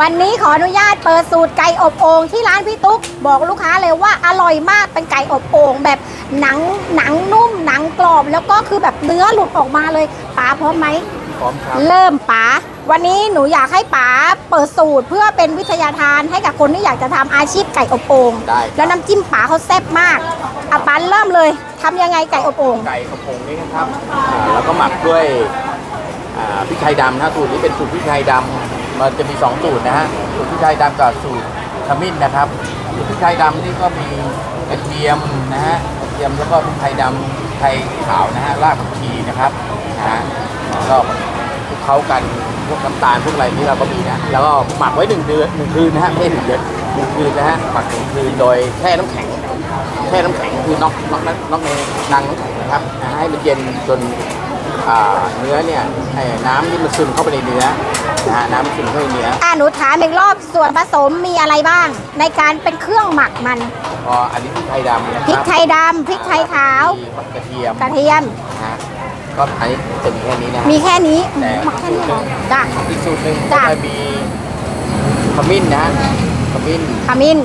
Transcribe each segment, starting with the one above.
วันนี้ขออนุญาตเปิดสูตรไก่อบโอ่งที่ร้านพี่ตุ๊กบอกลูกค้าเลยว่าอร่อยมากเป็นไก่อบโอ่งแบบหนังหนังนุ่มหนังกรอบ แล้วก็คือแบบเนื้อหลุดออกมาเลยป๋าพร้อมไหมพร้อมครับเริ่มป๋าวันนี้หนูอยากให้ป๋าเปิดสูตรเพื่อเป็นวิทยาทานให้กับคนที่อยากจะทำอาชีพไก่อบโอ่งได้ครับ แล้วน้ำจิ้มป๋าเขาแซ่บมากอะป๋าเริ่มเลยทำยังไงไก่อบโอ่งไก่กระพงนี่นะครับอ่าแล้วก็หมักด้วยอ่าพริกไทยดำนะสูตรนี้เป็นสูตรพริกไทยดำ มันจะมีสองสูตรนะฮะ สูตรพริกไทยดำกับสูตรขมิ้นนะครับ สูตรพริกไทยดำนี่ก็มีกระเทียมนะฮะ กระเทียมแล้วก็พริกไทยดำไทยขาวนะฮะ รากผักชีนะครับนะฮะก็คลุกเคล้ากันพวกน้ำตาลพวกอะไรนี่เราก็มีนะ แล้วก็หมักไว้หนึ่งเดือนหนึ่งคืนนะฮะไม่ใช่หนึ่งเดือนหนึ่งคืนนะฮะ หมักหนึ่งคืนโดยแช่น้ำแข็ง แช่น้ำแข็งคือน็อกน็อกน็อกในนางน้ำแข็งนะครับ ให้มันเย็นจนเนื้อเนี่ยน้ำที่มันซึมเข้าไปในเนื้อ นะฮะน้ำซึมเข้าไปในเนื้ออะหนูถามอีกรอบส่วนผสมมีอะไรบ้าง ในการเป็นเครื่องหมักมันพออันนี้พริกไทยดำนะคพริกรับไทยดำพริกไทยขาวมีกระเทียมกระเทียมนะฮะก็อันนี้จะมีแค่นี้นะฮะมีแค่นี้แต่หมักแค่นี้เหรอจ้ะอีกสูตรหนึ่งก็จ้ะจะมีขมิ้นนะฮะขมิ้นขมิ้น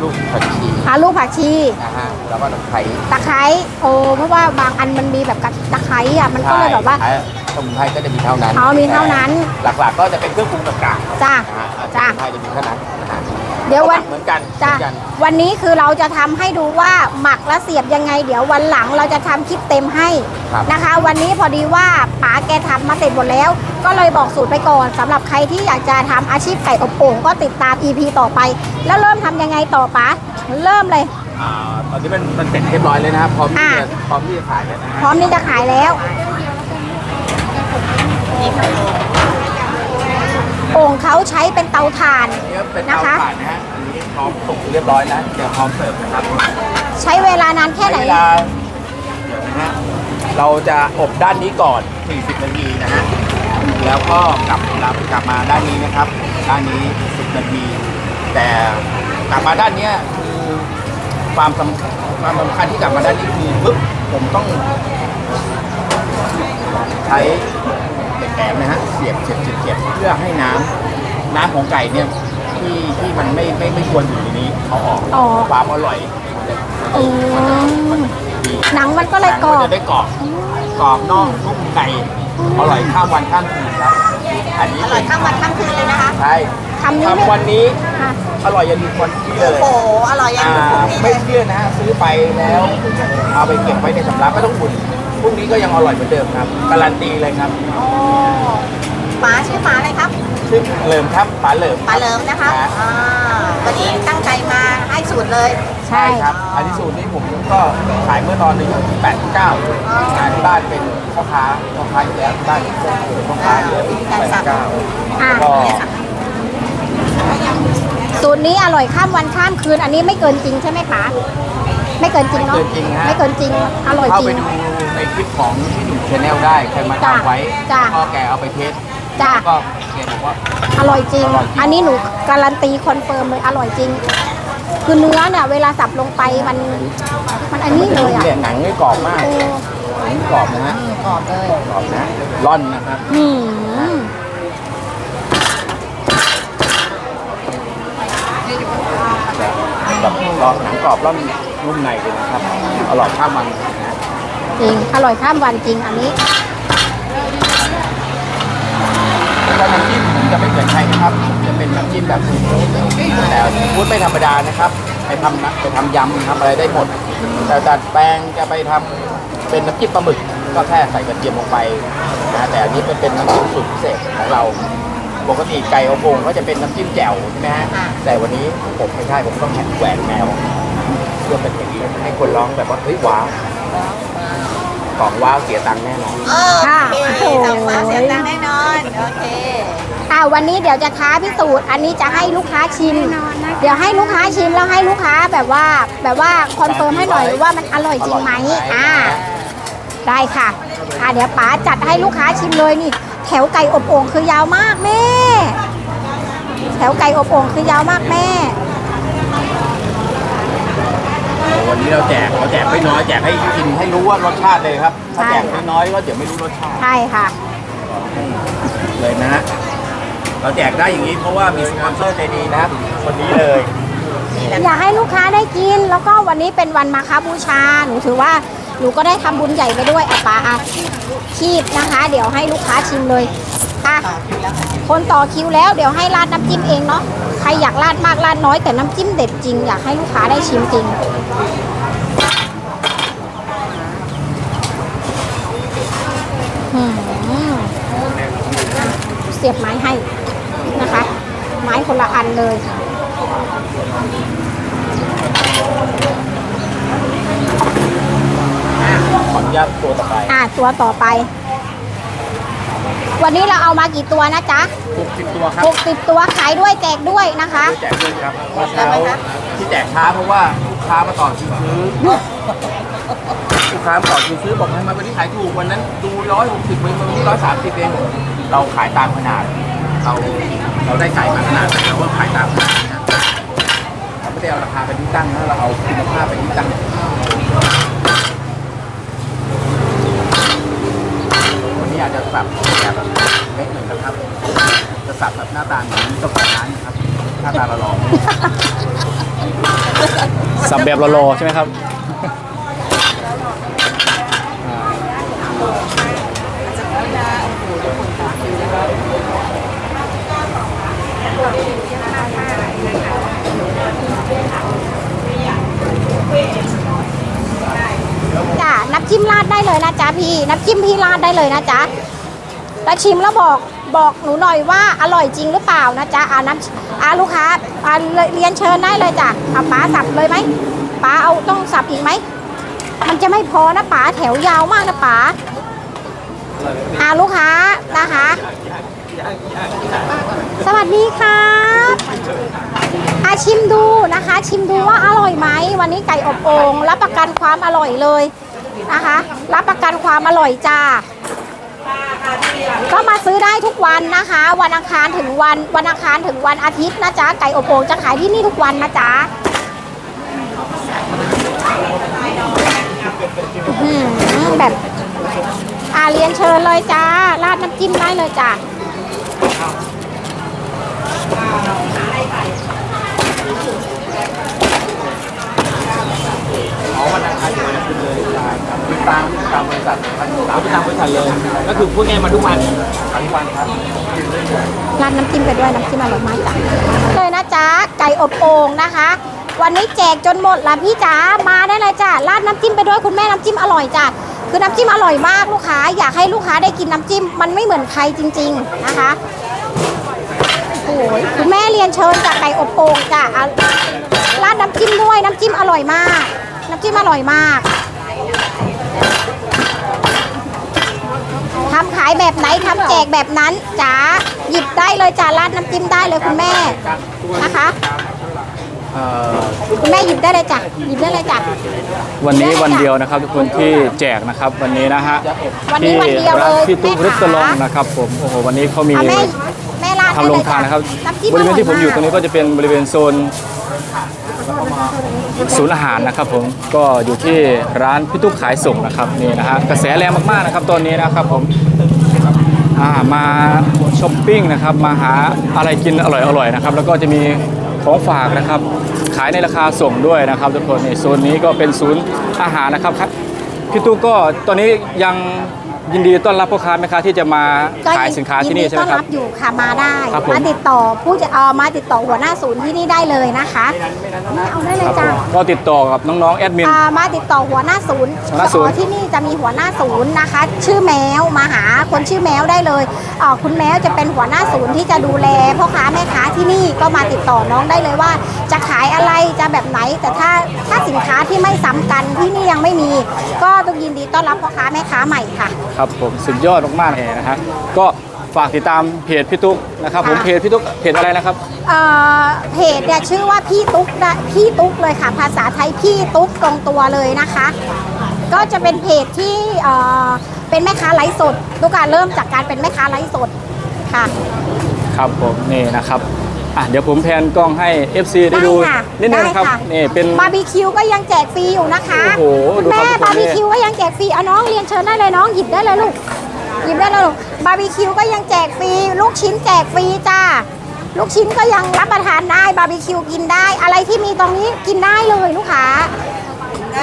ลูกผักชีอาลูกผักชีนะฮะแล้วก็ตะไคร้ตะไคร้โอ้เพราะว่าบางอันมันมีแบบกับตะไคร้อะมันก็เลยแบบว่าใช่ สมุนไพรก็จะมีเท่านั้นอ๋อมีเท่านั้นแต่หลักๆก็จะเป็นเครื่องปรุงต่างๆจ้ะนะฮะสจ้ะมุนไพรจะมีเท่านั้นนะฮะเดี๋ยววันเหมือนกันจ้ะเหมือนกันวันนี้คือเราจะทำให้ดูว่าหมักและเสียบยังไง เดี๋ยววันหลังเราจะทำคลิปเต็มให้ครับนะคะ วันนี้พอดีว่าป๋าแกทำมาเสร็จหมดแล้ว ก็เลยบอกสูตรไปก่อนสำหรับใครที่อยากจะทำอาชีพไก่อบโอ่งก็ติดตาม EP ต่อไป แล้วเริ่มทำยังไงต่อป๋าเริ่มเลยอ่าตอนนี้มันมันเสร็จเรียบร้อยเลยนะครับพร้อมที่อ่าจะพร้อมที่จะขายแล้วนะฮะพร้อมที่จะขายแล้ว โอ่งเขาใช้เป็นเตาถ่านอันนี้เป็นนะเตาคะ ถ่านนะฮะอันนี้พร้อมสุกเรียบร้อยแล้วเดี๋ยวพร้อมเสิร์ฟนะครับใช้เวลานานแค่ไหน ใช้เวลาเดี๋ยวนะฮะเราจะอบด้านนี้ก่อน 40 นาทีนะฮะแล้วก็กลับกลับกลับมาด้านนี้นะครับ ด้านนี้ 10 นาที แต่กลับมาด้านเนี้ยคือความสำความสำคัญที่กลับมาด้านนี้คือปึ๊บผมต้อง ใช้เหล็กแหล มนะฮะเสียบเสียบเสียบเสียบเพื่อให้น้ำน้ำของไก่เนี่ยที่ที่มันไม่ไม่ไม่ควรอยู่ในนี้เอาออกอ๋อความอร่อยอืมดีหนังมันก็เลยกรอบหนังมันจะได้กรอบกรอบนอกนุ่มไก่อร่อยข้ามวันข้ามคืนครับอันนี้อร่อยข้ามวันข้ามคืนเลยนะคะ ใช่คำนี้ไม่ ทำวันนี้ค่ะ อร่อยยันวันที่เลยโอ้โห อร่อยยังอ่าไม่เชื่อนะฮะซื้อไปแล้วเอาไปเก็บไว้ในสำรับไม่ต้องบุญ พรุ่งนี้ก็ยังอร่อยเหมือนเดิมครับ การันตีเลยครับหมาชื่อหมาอะไรครับชื่อเหลิมครับป๋าเหลิม ปลาเลิมนะคะฮอ่าวันนี้ตั้งใจมาให้สูตรเลยใช่ครับ อันนี้สูตรนี้ผมก็ขายเมื่อตอนอายุ8 9งานที่บ้านเป็นพ่อค้าพ่อค้าอยู่แล้วที่บ้านเป็นพ่อค้าอยู่แล้ว8 9อะก็สูตรนี้อร่อยข้ามวันข้ามคืน อันนี้ไม่เกินจริงใช่ไหมคะ ไม่เกินจริงเนาะ เกินจริงฮะ ไม่เกินจริง อร่อยเข้าจไปริง ดูในคลิปของที่หนุ่มชาแนลได้ใครมาจ้ะทำไว้จ้ะ ก็แกเอาไปเทสจ้ะ ก็แกบอกว่า อร่อยจริง อร่อยจริง อันนี้หนูการันตีคอนเฟิร์มเลยอร่อยจริง คือเนื้อเนี่ยเวลาสับลงไปมัน มันอันนี้เลยอะเนี่ยหนังไม่กรอบมากโอ้หนังกรอบนะฮะกรอบเลยกรอบนะร่อนนะครับหืมแบบกรอบหนังกรอบร่อน นุ่มในเลยนะครับ อร่อยข้ามมันนะจริง อร่อยข้ามวันจริงอันนี้แล้วก็น้ำจิ้มผมจะไม่เหมือนใครนะครับ จะเป็นน้ำจิ้มแบบซีฟู้ดแต่ซีฟู้ดไม่ธรรมดานะครับ ไปทำนะไปทำยำทำอะไรได้หมด แต่ดัดแปลงจะไปทำเป็นน้ำจิ้มปลาหมึก ก็แค่ใส่กระเทียมลงไปนะแต่อันนี้เป็นเป็นน้ำจิ้มสูตรพิเศษของเราปกติไก่อบโอ่งก็จะเป็นน้ำจิ้มแจ่วใช่ไหมฮะแต่วันนี้ผมไม่ใช่ผมต้องแข่งแหวนแมวเพื่อเป็นอย่างนี้ให้คนร้องแบบว่าเฮ้ยว้าวของว้าวเสียตังค์แน่นอนโอค่ะเคโอ้โหสั่งมาเสียงดังแน่นอน โอเคอ่าวันนี้เดี๋ยวจะท้าพิสูจน์ อันนี้จะให้ลูกค้าชิม เดี๋ยวให้ลูกค้าชิมแล้วให้ลูกค้าแบบว่า แบบว่าคอนเฟิร์มให้หน่อยว่ามันอร่อยจริงไหมอ่า ได้ค่ะ อ่าเดี๋ยวป๋าจัดให้ลูกค้าชิมเลยนี่ แถวไก่อบโอ่งคือยาวมากแม่ แถวไก่อบโอ่งคือยาวมากแม่ วันนี้เราแจกเราแจกไม่น้อยแจกให้กินให้รู้ว่ารสชาติเลยครับถ้าใช่แจกไม่น้อยก็เดี๋ยวไม่รู้รสชาติใช่ค่ะ เลยนะฮะเราแจกได้อย่างนี้เพราะว่ามีสปอนเซอร์ใจดีนะครับคนนี้เลยอยากให้ลูกค้าได้กิน แล้วก็วันนี้เป็นวันมาคาบูชาหนูถือว่าหนูก็ได้ทำบุญใหญ่ไปด้วยอะป้าอะคีบนะคะ เดี๋ยวให้ลูกค้าชิมเลย อะคนต่อคิวแล้วเดี๋ยวให้ราดน้ำจิ้มเองเนาะใครอยากราดมากราดน้อยแต่น้ำจิ้มเด็ดจริง อยากให้ลูกค้าได้ชิมจริงอืมเสียบไม้ให้นะคะ ไม้คนละอันเลยขออนุญาตตัวต่อไป อะตัวต่อไป วันนี้เราเอามากี่ตัวนะจ๊ะ60 ตัวครับ60 ตัวขายด้วยแจกด้วยนะคะ แจกด้วยครับเมื่อเช้าที่แจกช้าเพราะว่าลูกค้ามาต่อคิวซื้อลูกค้ามาต่อคิวซื้อบอกทำไมวันนี้ขายถูกวันนั้นดูร้อยหกสิบวันนี้ร้อยสามสิบเองเราขายตามขนาด เราเราได้ไก่มาขนาดไหนเราก็ขายตามขนาดนะเราไม่ได้เอาราคาเป็นที่ตั้งนะเราเอาคุณภาพเป็นที่ตั้ง วันนี้อาจจะสับแบบเล็กหนึ่งนะครับ จะสับแบบหน้าตาเหมือนเจ้าของร้านนะครับ หน้าตาละลองสับแบบรอๆใช่ไหมครับ จิ้มราดได้เลยนะจ๊ะพี่ น้ำจิ้มพี่ราดได้เลยนะจ๊ะแล้วชิมแล้วบอกบอกหนูหน่อยว่าอร่อยจริงหรือเปล่านะจ๊ะอ่าน้ำอ่าลูกค้าอ่าเรียนเชิญได้เลยจ้ะเอาป๋าสับเลยไหมป๋าเอาต้องสับอีกไหมมันจะไม่พอนะป๋าแถวยาวมากนะป๋าอ่าลูกค้านะคะ สวัสดีครับอาชิมดูนะคะ ชิมดูว่าอร่อยไหมวันนี้ไก่อบโอ่งรับประกันความอร่อยเลย นะคะ รับประกันความอร่อยจ้า ก็มาซื้อได้ทุกวันนะคะ วันอังคารถึงวันวันอังคารถึงวันอาทิตย์นะจ๊ะไก่อบโอ่งจะขายที่นี่ทุกวันนะจ๊ะอื้อหือแบบอาเรียนเชิญเลยจ้า ราดน้ำจิ้มได้เลยจ้า อ๋อวันอังคารถึงวันอาทิตย์เลยใช่ครับติดตามตามบริษัทครับติด ตามเอาไปตามบริษัทเลย ก็คือพูดง่ายมาทุกวันทั้งวันครับราดน้ำจิ้มไปด้วยน้ำจิ้มอร่อยมากจ้ะเลยนะจ๊ะไก่อบโอ่งนะคะ วันนี้แจกจนหมดละพี่จ๋ามาได้เลยจ้ะราดน้ำจิ้มไปด้วยคุณแม่น้ำจิ้มอร่อยจ้ะคือน้ำจิ้มอร่อยมากลูกค้า อยากให้ลูกค้าได้กินน้ำจิ้มมันไม่เหมือนใครจริง ๆนะคะโอ้ยคุณแม่เรียนเชิญจากไก่อบโอ่งจ้ะเอาราดน้ำจิ้มด้วยน้ำจิ้มอร่อยมาก น้ำจิ้มอร่อยมาก ทำขายแบบไหนทำแจกแบบนั้นจ๋าหยิบได้เลยจ้ะราดน้ำจิ้มได้เลยคุณแม่นะคะเอ่อคุณแม่หยิบได้เลยจ้ะหยิบได้เลยจ้ะวันนี้วันเดียวนะครับทุกคนที่แจกนะครับวันนี้นะฮะวันนี้ที่วันเดียวเลร้านยพี่ตุ๊กแม่ริสลงขานะครับ ผมโอ้โหวันนี้เขามีอะแม่แม่ราดได้ทำเลโรงยทานนะครับน้ำจิ้มบริเวณที่ผมอยู่ตร่รงนี้ก็จะเป็นบริเวณโซน ศูนย์อาหารนะครับผมก็อยู่ที่ร้านพี่ตุ๊กขายส่งนะครับนี่นะฮะกระแสแรงมากๆนะครับตอนนี้นะครับผมมาช้อปปิ้งนะครับมาหาอะไรกินอร่อยๆนะครับแล้วก็จะมีของฝากนะครับ ขายในราคาส่งด้วยนะครับทุกคนนี่โซนนี้ก็เป็นศูนย์อาหารนะครับพี่ตุ๊กก็ตอนนี้ยัง ยินดีต้อนรับพ่อค้าแม่ค้าที่จะมาก็ขายสินค้าที่นี่ใช่ไหมยิต้อนครัรับบอยู่ค่ะมาได้ครับผม มาติดต่อผู้จะเออมาติดต่อหัวหน้าศูนย์ที่นี่ได้เลยนะคะเอาได้เลยครับจ้ะผมก็ติดต่อกับน้องๆแอดมิน อ่ามาติดต่อหัวหน้าศูนย์หัวหน้าศูนย์อ๋อที่นี่จะมีหัวหน้าศูนย์นะคะ ชื่อแมวมาหาคนชื่อแมวได้เลยอ่าคุณแมวจะเป็นหัวหน้าศูนย์ที่จะดูแลพ่อค้าแม่ค้าที่นี่ก็มาติดต่อน้องได้เลยว่า จะขายอะไรจะแบบไหน แต่ถ้าถ้าสินค้าที่ไม่ซ้ำกันที่นี่ยังไม่มี ก็ต้องยินดีต้อนรับพ่อค้าแม่ค้าใหม่ค่ะ ครับผมสุดยอดมากๆเลยนะฮะก็ฝากติดตามเพจพี่ตุ๊กนะครับผมค่ะเพจพี่ตุ๊กเพจอะไรนะครับ เอ่อเพจเนี่ยชื่อว่าพี่ตุ๊กนะพี่ตุ๊กเลยค่ะ ภาษาไทยพี่ตุ๊กตรงตัวเลยนะคะ ก็จะเป็นเพจที่เอ่อเป็นแม่ค้าไลฟ์สดลูกการเริ่มจากการเป็นแม่ค้าไลฟ์สดค่ะ ครับผมนี่นะครับ อะเดี๋ยวผมแพนกล้องให้ FC ได้ดูค่ะนิดนึงนะครับได้นี่เป็น บาร์บีคิวก็ยังแจกฟรีอยู่นะคะโอ้โหคุณดูครับแม่ทุกคน บาร์บีคิวก็ยังแจกฟรีเอาน้องเรียนเชิญได้เลยน้องหยิบได้เลยลูกหยิบได้เลยบาร์บีคิวก็ยังแจกฟรีลูกชิ้นแจกฟรีจ้าลูกชิ้นก็ยังรับประทานได้บาร์บีคิวกินได้ อะไรที่มีตรงนี้กินได้เลยลูกค้า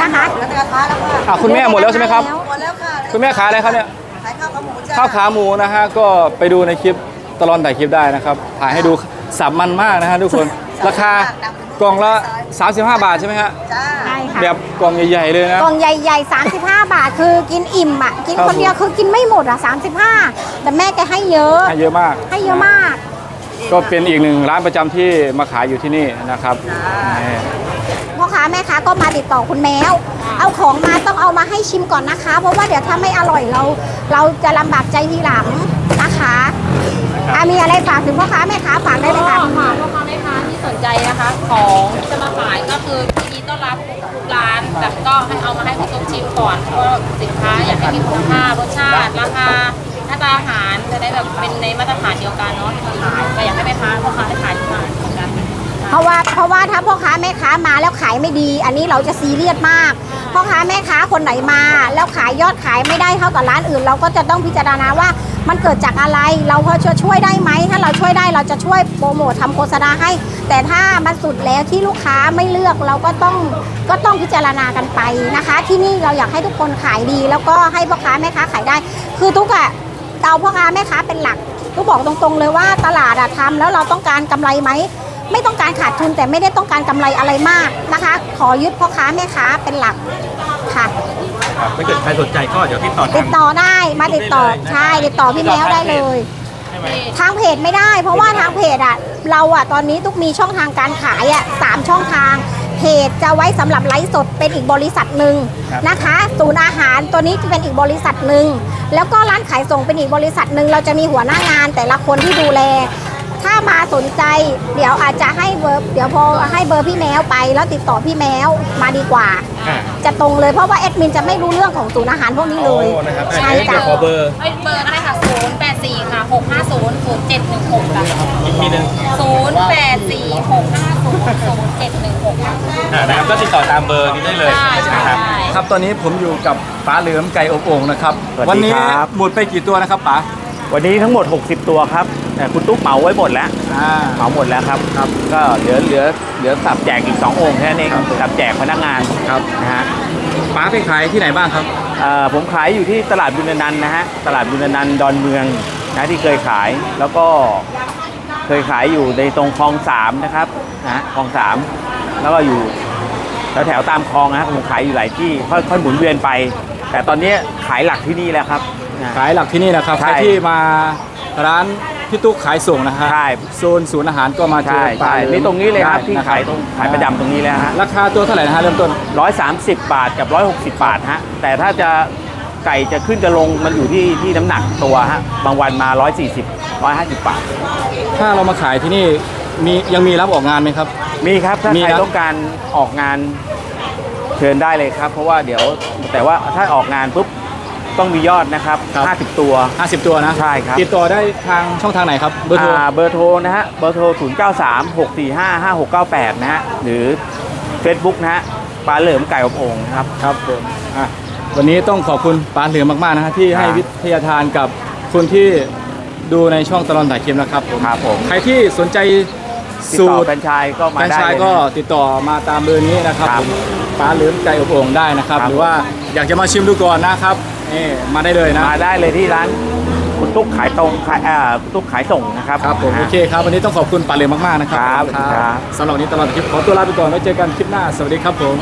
นะคะแล้วกระทะแล้วค่ะอะคุณแม่หมดแล้วใช่ไหมครับ หมดแล้วค่ะคุณแม่ขายอะไรครับเนี่ย ขายข้าวขาหมูจ้าข้าวขาหมูนะฮะก็ไปดูในคลิปตลอดถ่ายคลิปได้นะครับถ่ายให้ดู สับมันมากนะฮะทุกคน ราคากล่องละ 35 บาทใช่ไหมฮะจ้าใช่ค่ะแบบกล่องใหญ่ๆเลยนะ กล่องใหญ่ๆ 35 บาทคือกินอิ่มอะ กินครับ คนเดียวคือกินไม่หมดอะ 35 แต่แม่แกให้เยอะ ให้เยอะมาก ให้เยอะมาก ก็เป็นอีกหนึ่งร้านประจำที่มาขายอยู่ที่นี่นะครับนี่พ่อค้าแม่ค้าก็มาติดต่อคุณแมว เอาของมาต้องเอามาให้ชิมก่อนนะคะ เพราะว่าเดี๋ยวถ้าไม่อร่อยเรา เราจะลำบากใจทีหลังนะคะ อะมีอะไรฝากถึงพ่อค้าแม่ค้าฝากได้เลยค่ะ ก็ค่ะพ่อค้าแม่ค้าที่สนใจนะคะ ของจะมาขายก็คือยินดีต้อนรับทุกร้านแต่ก็ให้เอามาให้คุณตุ๊กชิมก่อนเพราะว่าสินค้าอยากให้มีคุณค่ารสชาติราคาหน้าตาอาหารจะได้แบบเป็นในมาตรฐานเดียวกันเนาะที่มาขายก็อยากให้แม่ค้าพ่อค้าได้ขายที่มาเหมือนกัน เพราะว่าเพราะว่าถ้าพ่อค้าแม่ค้ามาแล้วขายไม่ดี อันนี้เราจะซีเรียสมากพ่อค้าแม่ค้าคนไหนมา แล้วขายยอดขายไม่ได้เท่ากับร้านอื่น เราก็จะต้องพิจารณาว่า มันเกิดจากอะไร เราพอจะช่วยได้ไหม ถ้าเราช่วยได้เราจะช่วยโปรโมททำโฆษณาให้ แต่ถ้ามันสุดแล้วที่ลูกค้าไม่เลือกเราก็ต้องก็ต้องพิจารณากันไปนะคะ ที่นี่เราอยากให้ทุกคนขายดี แล้วก็ให้พ่อค้าแม่ค้าขายได้ คือทุกอะเอาพ่อค้าแม่ค้าเป็นหลักทุกบอกตรงๆเลยว่าตลาดอะทำแล้วเราต้องการกำไรไหมไม่ต้องการขาดทุนแต่ไม่ได้ต้องการกำไรอะไรมากนะคะ ขอยึดพ่อค้าแม่ค้าเป็นหลักค่ะ ถ้าเกิดใครสนใจก็เดี๋ยวติดต่อติทาดงต่อได้มาติดต่อใช่ติดต่อพี่แมวได้เลยทางเพจไม่ได้ เพราะว่าทางเพจอะ เราอะตอนนี้ทุกมีช่องทางการขายอะสามช่องทาง เพจจะไว้สำหรับไลฟ์สดเป็นอีกบริษัทหนึ่งนะคะศูนย์อาหารตัวนี้จะเป็นอีกบริษัทหนึ่งแล้วก็ร้านขายส่งเป็นอีกบริษัทหนึ่งเราจะมีหัวหน้างานแต่ละคนที่ดูแล ถ้ามาสนใจ เดี๋ยวอาจจะให้เบอร์เดี๋ยวพอให้เบอร์พี่แมวไป แล้วติดต่อพี่แมวมาดีกว่าจะตรงเลยเพราะว่าแอดมินจะไม่รู้เรื่องของศูนย์อาหารพวกนี้เลยนะครับใช่อันนี้จ้ะเดี๋ยวขอเบอร์เอ้ยเบอร์ก็ได้ค่ะ 0 8 4 ค่ะ 6 5 0 0 7 1 6ค่ะอีกทีหนึ่ง0 8 4 6 5 0 0 7 1 6ค่ะ อ่านะครับก็ติดต่อตามเบอร์นี้ได้เลยใช่ใช่ นะครับใช่ครับตอนนี้ผมอยู่กับป๋าเหลือมไก่อบโอ่งนะครับสวัสดีวันี้ครับหมดไปกี่ตัวนะครับป๋าวันนี้ทั้งหมด 60 ตัวครับ แต่คุณตุ๊กเหมาไว้หมดแล้วอ่าเหมาหมดแล้วครับ ครับก็เหลือเหลือเหลือสับแจกอีก 2 องค์แค่นั้นเองสับแจกพนักงานครับนะฮะป๋าไปขายที่ไหนบ้างครับ เอ่อผมขายอยู่ที่ตลาดบุญนันท์นะฮะตลาดบุญนันท์ดอนเมืองนะที่เคยขายแล้วก็เคยขายอยู่ในตรงคลองสามนะครับนะฮะคลองสามแล้วก็อยู่แถวแถวๆตามคลองนะฮะผมขายอยู่หลายที่ค่อยค่อยหมุนเวียนไป แต่ตอนนี้ขายหลักที่นี่แล้วครับนะ ขายหลักที่นี่นะครับใช่ ใครที่มาร้าน พี่ตุ๊กขายส่งนะฮะใช่ โซนศูนย์อาหารก็มาเจอใช่ป๋าใช่หลือมนี่ตรงนี้เลยครับได้ที่นะขายตรงขายประจำตรงนี้แล้วฮะ ราคาตัวเท่าไหร่นะฮะเริ่มต้น 130 บาทกับ 160 บาทฮะ แต่ถ้าจะไก่จะขึ้นจะลงมันอยู่ที่ที่น้ำหนักตัวฮะ บางวันมา 140 150 บาท ถ้าเรามาขายที่นี่มียังมีรับออกงานไหมครับ มีครับ ถ้ามีใครนะต้องการออกงานเชิญได้เลยครับ เพราะว่าเดี๋ยวแต่ว่าถ้าออกงานปุ๊บ ต้องมียอดนะครับ 50 ตัว 50 ตัวนะใช่ครับ ติดต่อได้ทางช่องทางไหนครับเบอร์โทร อ่าเบอร์โทรนะฮะเบอร์โทร 0 9 3 6 4 5 5 6 9 8 นะฮะหรือ Facebook นะฮะปลาเหลิมไก่อบโอ่งนะครับ ครับผมอะวันนี้ต้องขอบคุณป๋าเหลือมมากๆนะฮะที่ให้ครับวิทยาทานกับคนที่ดูในช่องตลอดถ่ายคลิปนะครับผมครับผม ใครที่สนใจติดสูต่อตรแฟรนไชายก็มาแฟรนได้ไชายเลยก็นะ ติดต่อมาตามเบอร์นี้นะครับครับผมป๋าเหลือมไก่อบโอ่งได้นะครับ ครับ หรือว่าอยากจะมาชิมดูก่อนนะครับ นี่มาได้เลยนะ มาได้เลยที่ร้านคุณตุ๊กขายตรงขายอ่าคุณตุ๊กขายส่งนะครับครับผมนะโอฮะเคครับวันนี้ต้องขอบคุณป๋าเหลือมมากๆนะครับครับผมครับสำหรับวันนี้ตลอดคลิปขอตัวลาไปก่อนไว้เจอกันคลิปหน้าสวัสดีครับผม